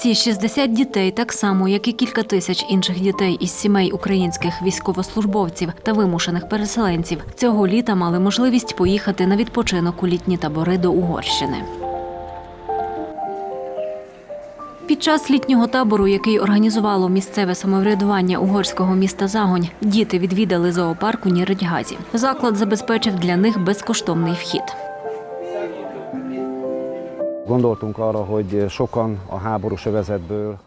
Ці 60 дітей, так само як і кілька тисяч інших дітей із сімей українських військовослужбовців та вимушених переселенців, цього літа мали можливість поїхати на відпочинок у літні табори до Угорщини. Під час літнього табору, який організувало місцеве самоврядування угорського міста Загонь, діти відвідали зоопарк у Ніридьгазі. Заклад забезпечив для них безкоштовний вхід. Gondoltunk arra, hogy sokan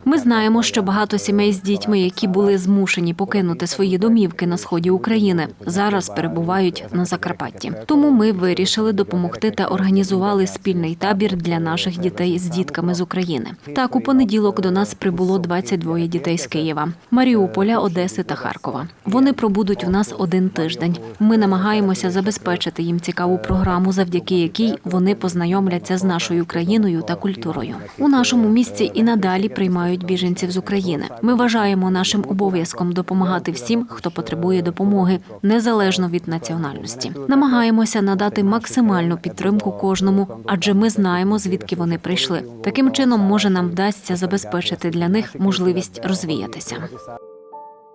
Ми знаємо, що багато сімей з дітьми, які були змушені покинути свої домівки на сході України, зараз перебувають на Закарпатті. Тому ми вирішили допомогти та організували спільний табір для наших дітей з дітками з України. Так, у понеділок до нас прибуло 22 дітей з Києва, Маріуполя, Одеси та Харкова. Вони пробудуть у нас один тиждень. Ми намагаємося забезпечити їм цікаву програму, завдяки якій вони познайомляться з нашою країною та культурою. У нашому місті і надалі приймають біженців з України. Ми вважаємо нашим обов'язком допомагати всім, хто потребує допомоги, незалежно від національності. Намагаємося надати максимальну підтримку кожному, адже ми знаємо, звідки вони прийшли. Таким чином, може нам вдасться забезпечити для них можливість розвіятися.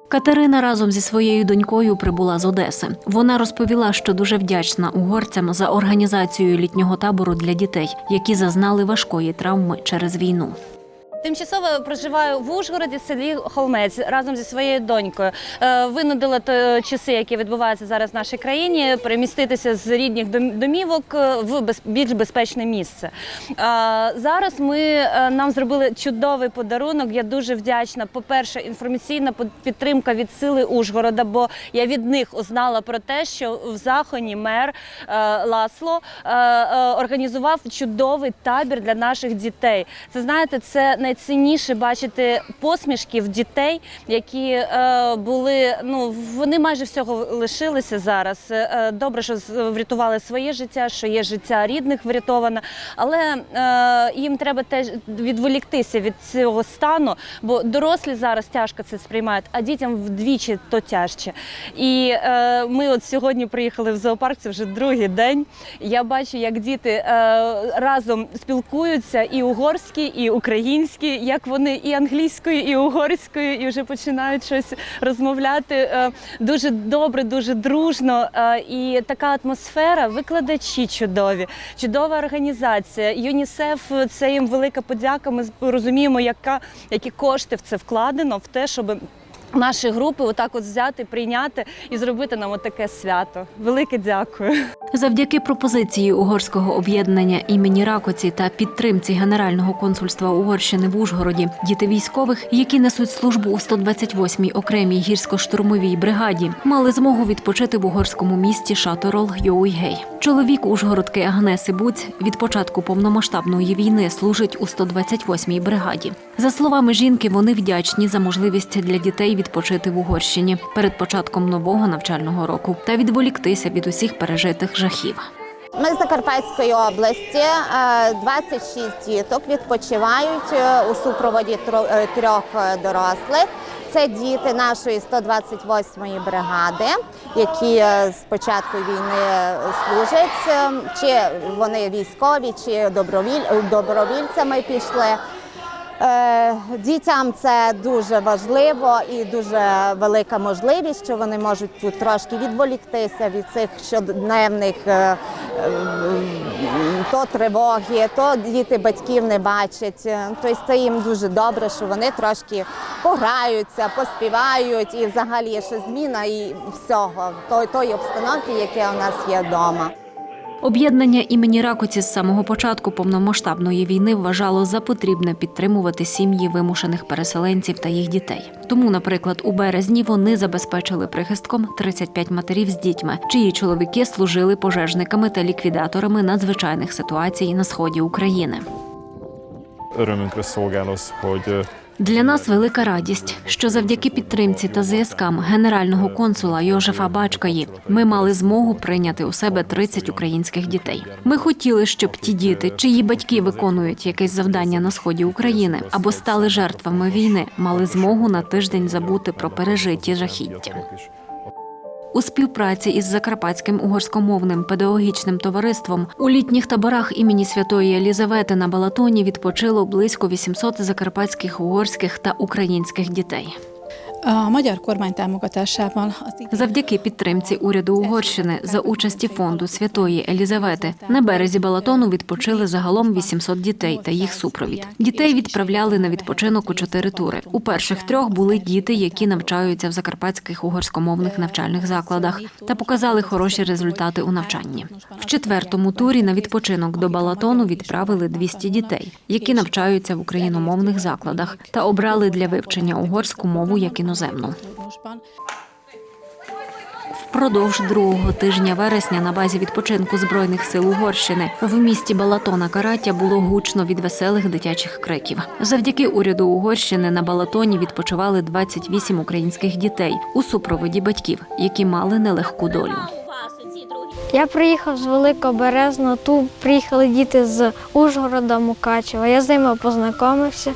Катерина разом зі своєю донькою прибула з Одеси. Вона розповіла, що дуже вдячна угорцям за організацію літнього табору для дітей, які зазнали важкої травми через війну. Тимчасово проживаю в Ужгороді, в селі Холмець разом зі своєю донькою. Е, Винудила часи, які відбуваються зараз в нашій країні, переміститися з рідних домівок е, в більш безпечне місце. Е, Зараз ми нам зробили чудовий подарунок. Я дуже вдячна. По-перше, інформаційна підтримка від сили Ужгорода, бо я від них узнала про те, що в Захоні мер Ласло організував чудовий табір для наших дітей. Це знаєте, це найцінніше бачити посмішки в дітей, які е, були. Ну вони майже всього лишилися зараз. Е, добре, що врятували своє життя, що є життя рідних врятоване, але е, їм треба теж відволіктися від цього стану, бо дорослі зараз тяжко це сприймають, а дітям вдвічі то тяжче. І е, ми от сьогодні приїхали в зоопарк, це вже другий день. Я бачу, як діти е, разом спілкуються і угорські, і українські, як вони і англійською, і угорською, і вже починають щось розмовляти е, дуже добре, дуже дружно. Е, і така атмосфера, викладачі чудові, чудова організація. ЮНІСЕФ це їм велика подяка. Ми розуміємо, яка які кошти в це вкладено в те, щоб. Наші групи отак от взяти, прийняти і зробити нам отаке свято. Велике дякую. Завдяки пропозиції угорського об'єднання імені Ракоці та підтримці Генерального консульства Угорщини в Ужгороді діти військових, які несуть службу у 128-й окремій гірсько-штурмовій бригаді, мали змогу відпочити в угорському місті Шаторол Йоуйгей. Чоловік Ужгородки Агнеси Буць від початку повномасштабної війни служить у 128-й бригаді. За словами жінки, вони вдячні за можливість для дітей відпочити в Угорщині перед початком нового навчального року та відволіктися від усіх пережитих жахів. Ми з Закарпатської області. е, 26 діток відпочивають е, у супроводі е, трьох е, дорослих. Це діти нашої 128-ї бригади, які е, з початку війни е, служать, е, чи вони військові, чи добровіль, добровільцями пішли. Е, Дітям це дуже важливо і дуже велика можливість, що вони можуть тут трошки відволіктися від цих щоденних е, е, то тривоги, то діти батьків не бачать. Тобто це їм дуже добре, що вони трошки пограються, поспівають і взагалі є ще зміна і всього тої, обстановки, яке у нас є вдома. Об'єднання імені Ракоці з самого початку повномасштабної війни вважало за потрібне підтримувати сім'ї вимушених переселенців та їх дітей. Тому, наприклад, у березні вони забезпечили прихистком 35 матерів з дітьми, чиї чоловіки служили пожежниками та ліквідаторами надзвичайних ситуацій на сході України. örömünkre szolgál az, Для нас велика радість, що завдяки підтримці та зв'язкам генерального консула Йожефа Бачкаї ми мали змогу прийняти у себе 30 українських дітей. Ми хотіли, щоб ті діти, чиї батьки виконують якесь завдання на сході України або стали жертвами війни, мали змогу на тиждень забути про пережиті жахіття. У співпраці із Закарпатським угорськомовним педагогічним товариством у літніх таборах імені Святої Елізавети на Балатоні відпочило близько 800 закарпатських, угорських та українських дітей. A magyar kormány Завдяки підтримці уряду Угорщини за участі фонду Святої Елізавети на березі Балатону відпочили загалом 800 дітей та їх супровід. Дітей відправляли на відпочинок у чотири тури. У перших трьох були діти, які навчаються в закарпатських угорськомовних навчальних закладах та показали хороші результати у навчанні. В четвертому турі на відпочинок до Балатону відправили 200 дітей, які навчаються в україномовних закладах та обрали для вивчення угорську мову як іноземну. Vilniusban. Впродовж другого тижня вересня на базі відпочинку збройних сил Угорщини в місті Балатона Караття було гучно від веселих дитячих криків. Завдяки уряду Угорщини на Балатоні відпочивали 28 українських дітей у супроводі батьків, які мали нелегку долю. Я приїхав з Великоберезного, тут приїхали діти з Ужгорода, Мукачева. Я з ними познайомився.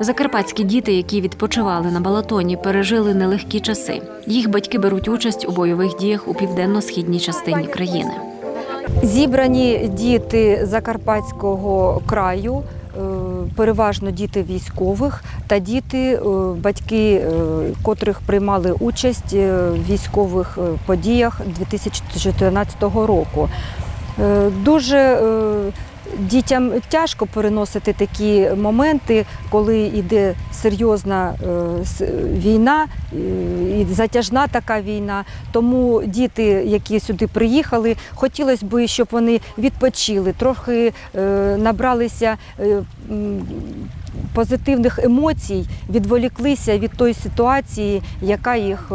Закарпатські діти, які відпочивали на Балатоні, пережили нелегкі часи. Їх батьки беруть участь у бойових діях у південно-східній частині країни. Зібрані діти Закарпатського краю, е, переважно діти військових та діти, е, батьки е, котрих приймали участь в військових подіях 2014 року. Дуже дітям тяжко переносити такі моменти, коли йде серйозна е, війна е, і затяжна така війна. Тому діти, які сюди приїхали, хотілося б, щоб вони відпочили, трохи е, набралися. Позитивних емоцій відволіклися від тої ситуації, яка їх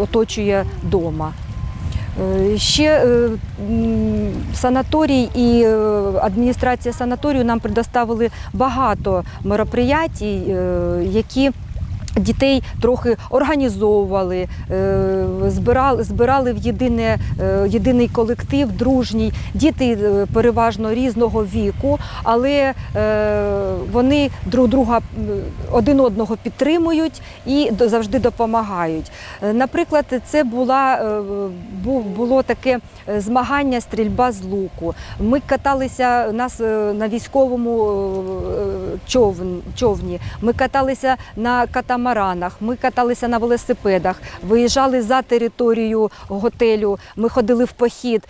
оточує вдома. Е, Ще е, санаторій і е, адміністрація санаторію нам предоставили багато мероприятій, які Дітей трохи організовували, е, збирали, збирали в єдине, е, єдиний колектив, дружній. Діти е, переважно різного віку, але вони друг друга один одного підтримують і завжди допомагають. Наприклад, це була, було таке змагання стрільба з луку. Ми каталися нас на військовому човні. Ми каталися на катамаранах, ми каталися на велосипедах, виїжджали за територію готелю. Ми ходили в похід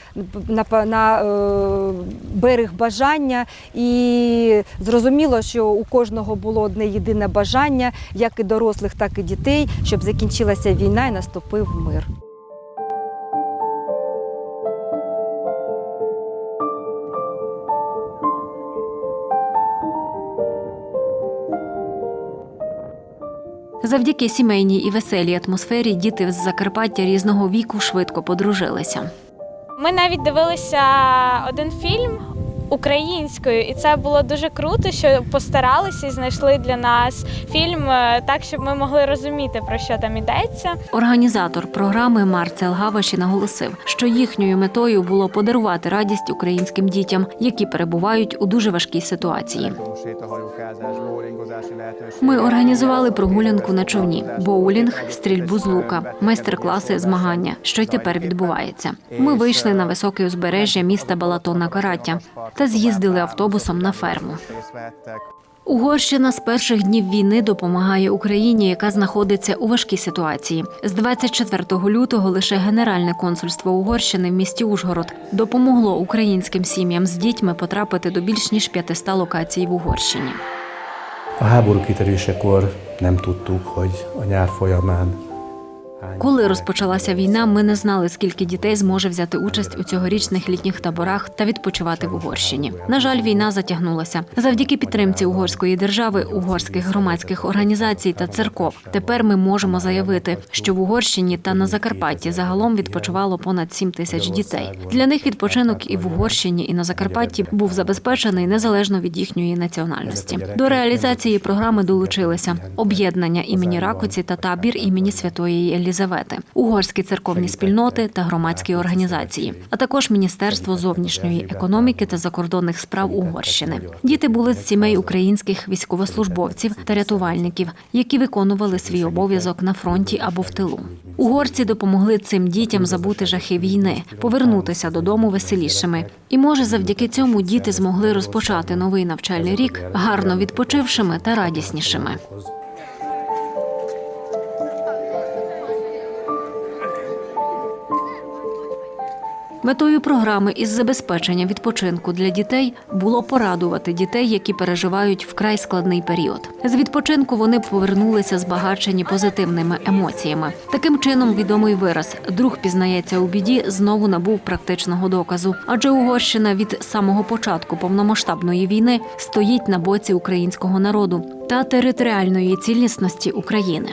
на, на е, берег бажання, і зрозуміло, що у кожного було одне єдине бажання, як і дорослих, так і дітей, щоб закінчилася війна і наступив мир. Завдяки сімейній і веселій атмосфері діти з Закарпаття різного віку швидко подружилися. Ми навіть дивилися один фільм українською, і це було дуже круто, що постаралися і знайшли для нас фільм е, так, щоб ми могли розуміти про що там йдеться. Організатор програми Марцел Гаваші наголосив, що їхньою метою було подарувати радість українським дітям, які перебувають у дуже важкій ситуації. Ми організували прогулянку на човні, боулінг, стрільбу з лука, майстер-класи змагання, що й тепер відбувається. Ми вийшли на високе узбережжя міста Балатона Караття та з'їздили автобусом на ферму. Угорщина з перших днів війни допомагає Україні, яка знаходиться у важкій ситуації. З 24 лютого лише Генеральне консульство Угорщини в місті Ужгород допомогло українським сім'ям з дітьми потрапити до більш ніж 500 локацій в Угорщині. A háború kitörésekor nem tudtuk, hogy a nyár folyamán Коли розпочалася війна, ми не знали, скільки дітей зможе взяти участь у цьогорічних літніх таборах та відпочивати в Угорщині. На жаль, війна затягнулася. Завдяки підтримці угорської держави, угорських громадських організацій та церков. Тепер ми можемо заявити, що в Угорщині та на Закарпатті загалом відпочивало понад 7 тисяч дітей. Для них відпочинок і в Угорщині, і на Закарпатті був забезпечений незалежно від їхньої національності. До реалізації програми долучилися об'єднання імені Ракоці та табір імені Святої Єлізавети. Єлізавети, угорські церковні спільноти та громадські організації, а також Міністерство зовнішньої економіки та закордонних справ Угорщини. Діти були з сімей українських військовослужбовців та рятувальників, які виконували свій обов'язок на фронті або в тилу. Угорці допомогли цим дітям забути жахи війни, повернутися додому веселішими. І може завдяки цьому діти змогли розпочати новий навчальний рік гарно відпочившими та радіснішими. Метою програми із забезпечення відпочинку для дітей було порадувати дітей, які переживають вкрай складний період. З відпочинку вони повернулися збагачені позитивними емоціями. Таким чином, відомий вираз Друг пізнається у біді знову набув практичного доказу, адже Угорщина від самого початку повномасштабної війни стоїть на боці українського народу та територіальної цілісності України.